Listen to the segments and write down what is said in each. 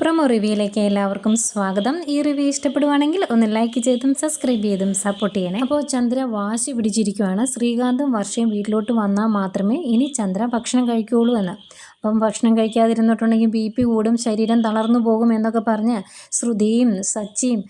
Promo റിവ്യൂയിലേക്ക് എല്ലാവർക്കും സ്വാഗതം. ഈ റിവ്യൂ ഇഷ്ടപ്പെടുവാണെങ്കിൽ ഒന്ന് ലൈക്ക് ചെയ്തും സബ്സ്ക്രൈബ് ചെയ്തും സപ്പോർട്ട് ചെയ്യണേ. അപ്പോൾ ചന്ദ്ര വാശി പിടിച്ചിരിക്കുവാണ്. ശ്രീകാന്തും വർഷയും വീട്ടിലോട്ട് വന്നാൽ മാത്രമേ ഇനി ചന്ദ്ര ഭക്ഷണം കഴിക്കുകയുള്ളൂ എന്ന്. അപ്പം ഭക്ഷണം കഴിക്കാതിരുന്നിട്ടുണ്ടെങ്കിൽ ബി പി കൂടും ശരീരം തളർന്നു പോകും എന്നൊക്കെ പറഞ്ഞ് ശ്രുതിയും സച്ചിയും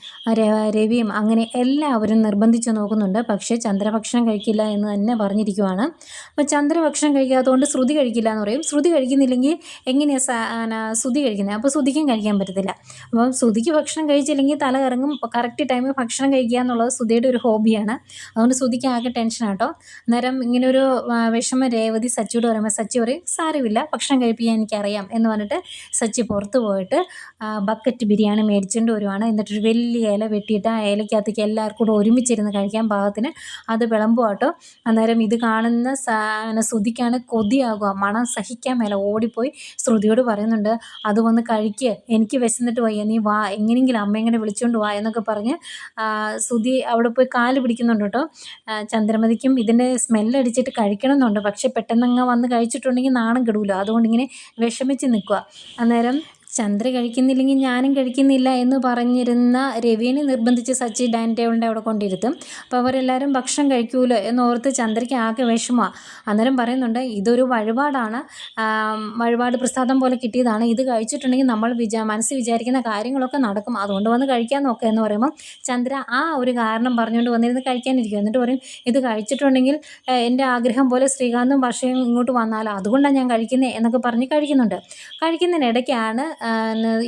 രവിയും അങ്ങനെ എല്ലാവരും നിർബന്ധിച്ച് നോക്കുന്നുണ്ട്. പക്ഷേ ചന്ദ്രഭക്ഷണം കഴിക്കില്ല എന്ന് തന്നെ പറഞ്ഞിരിക്കുവാണ്. അപ്പോൾ ചന്ദ്രഭക്ഷണം കഴിക്കാത്തതുകൊണ്ട് ശ്രുതി കഴിക്കില്ല എന്ന് പറയും. ശ്രുതി കഴിക്കുന്നില്ലെങ്കിൽ എങ്ങനെയാണ് ശ്രുതി കഴിക്കുന്നത്? അപ്പോൾ ശ്രുതിക്കും കഴിക്കാൻ പറ്റത്തില്ല. അപ്പം ശ്രുതിക്ക് ഭക്ഷണം കഴിച്ചില്ലെങ്കിൽ തല കറങ്ങും. കറക്റ്റ് ടൈമിൽ ഭക്ഷണം കഴിക്കുക എന്നുള്ളത് ശ്രുതിയുടെ ഒരു ഹോബിയാണ്. അതുകൊണ്ട് ശ്രുതിക്ക് ആകെ ടെൻഷനാട്ടോ അന്നേരം ഇങ്ങനെ ഒരു വിഷമ രേവതി സച്ചിയോട് പറയുമ്പോൾ സച്ചി പറയും സാരമില്ല ഭക്ഷണം കഴിപ്പിക്കാൻ എനിക്കറിയാം എന്ന് പറഞ്ഞിട്ട് സച്ചി പുറത്ത് പോയിട്ട് ബക്കറ്റ് ബിരിയാണി മേടിച്ചുകൊണ്ട് വരുവാണ്. എന്നിട്ടൊരു വലിയ ഇല വെട്ടിയിട്ട് ആ ഇലയ്ക്കകത്തേക്ക് എല്ലാവർക്കും കൂടെ ഒരുമിച്ചിരുന്ന് കഴിക്കാൻ പാകത്തിന് അത് വിളമ്പുവാട്ടോ. അന്നേരം ഇത് കാണുന്ന ശ്രുതിക്കാണ് കൊതിയാകുക. മണം സഹിക്കാൻ മേല ഓടിപ്പോയി ശ്രുതിയോട് പറയുന്നുണ്ട് അത് വന്ന് കഴിക്കുക എനിക്ക് വിശന്നിട്ട് വയ്യ. നീ വാ. എങ്ങനെയെങ്കിലും അമ്മ എങ്ങനെ വിളിച്ചുകൊണ്ട് വാ എന്നൊക്കെ പറഞ്ഞ് ശ്രുതി അവിടെ പോയി കാൽ പിടിക്കുന്നുണ്ട് കേട്ടോ. ചന്ദ്രമതിക്കും ഇതിന്റെ സ്മെല്ലടിച്ചിട്ട് കഴിക്കണമെന്നുണ്ട്. പക്ഷെ പെട്ടെന്നങ്ങ് വന്ന് കഴിച്ചിട്ടുണ്ടെങ്കിൽ നാണം കെടുമല്ലോ അതുകൊണ്ട് ഇങ്ങനെ വിഷമിച്ച് നിൽക്കുക. അന്നേരം ചന്ദ്ര കഴിക്കുന്നില്ലെങ്കിൽ ഞാനും കഴിക്കുന്നില്ല എന്ന് പറഞ്ഞിരുന്ന രവിനെ നിർബന്ധിച്ച് സച്ചി ഡൈനിങ് ടേബിളിന്റെ അവിടെ കൊണ്ടിരുത്തും. അപ്പോൾ അവരെല്ലാവരും ഭക്ഷണം കഴിക്കൂലോ എന്നോർത്ത് ചന്ദ്രയ്ക്ക് ആകെ വിഷമമാണ് അന്നേരം പറയുന്നുണ്ട് ഇതൊരു വഴിപാടാണ്. വഴിപാട് പ്രസാദം പോലെ കിട്ടിയതാണ്. ഇത് കഴിച്ചിട്ടുണ്ടെങ്കിൽ നമ്മൾ വിചാ മനസ്സിൽ വിചാരിക്കുന്ന കാര്യങ്ങളൊക്കെ നടക്കും. അതുകൊണ്ട് വന്ന് കഴിക്കാൻ നോക്കുക എന്ന് പറയുമ്പോൾ ചന്ദ്ര ആ ഒരു കാരണം പറഞ്ഞുകൊണ്ട് വന്നിരുന്ന് കഴിക്കാനിരിക്കും. എന്നിട്ട് പറയും ഇത് കഴിച്ചിട്ടുണ്ടെങ്കിൽ എന്റെ ആഗ്രഹം പോലെ ശ്രീകാന്തും വർഷയും ഇങ്ങോട്ട് വന്നാലോ അതുകൊണ്ടാണ് ഞാൻ കഴിക്കുന്നത് എന്നൊക്കെ പറഞ്ഞ് കഴിക്കുന്നുണ്ട്. കഴിക്കുന്നതിനിടയ്ക്കാണ്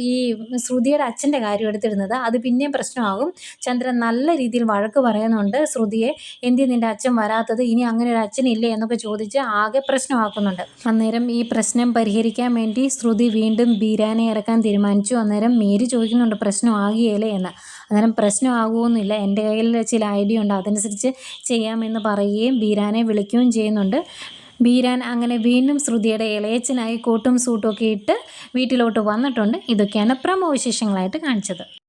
ഈ ശ്രുതിയുടെ അച്ഛന്റെ കാര്യം എടുത്തിരുന്നത് അത് പിന്നെയും പ്രശ്നമാകും. ചന്ദ്രൻ നല്ല രീതിയിൽ വഴക്ക് പറയുന്നുണ്ട്. ശ്രുതിയെ എന്തി നിന്റെ അച്ഛൻ വരാത്തത്? ഇനി അങ്ങനെ ഒരു അച്ഛനില്ലേ? എന്നൊക്കെ ചോദിച്ച് ആകെ പ്രശ്നമാക്കുന്നുണ്ട്. അന്നേരം ഈ പ്രശ്നം പരിഹരിക്കാൻ വേണ്ടി ശ്രുതി വീണ്ടും ബീരാനെ ഇറക്കാൻ തീരുമാനിച്ചു. അന്നേരം മേരി ചോദിക്കുന്നുണ്ട് പ്രശ്നം പ്രശ്നമാകിയല്ലേ എന്ന്. അന്നേരം പ്രശ്നമാകുമൊന്നുമില്ല എന്റെ കയ്യിൽ ചില ഐഡിയ ഉണ്ട്. അതനുസരിച്ച് ചെയ്യാമെന്ന് പറയുകയും ബീരാനെ വിളിക്കുകയും ചെയ്യുന്നുണ്ട്. ബീരാൻ അങ്ങനെ വീണ്ടും ശ്രുതിയുടെ ഇളയച്ചനായി കോട്ടും സൂട്ടും ഒക്കെ ഇട്ട് വീട്ടിലോട്ട് വന്നിട്ടുണ്ട്. ഇതൊക്കെയാണ് പ്രമോ വിശേഷങ്ങളായിട്ട് കാണിച്ചത്.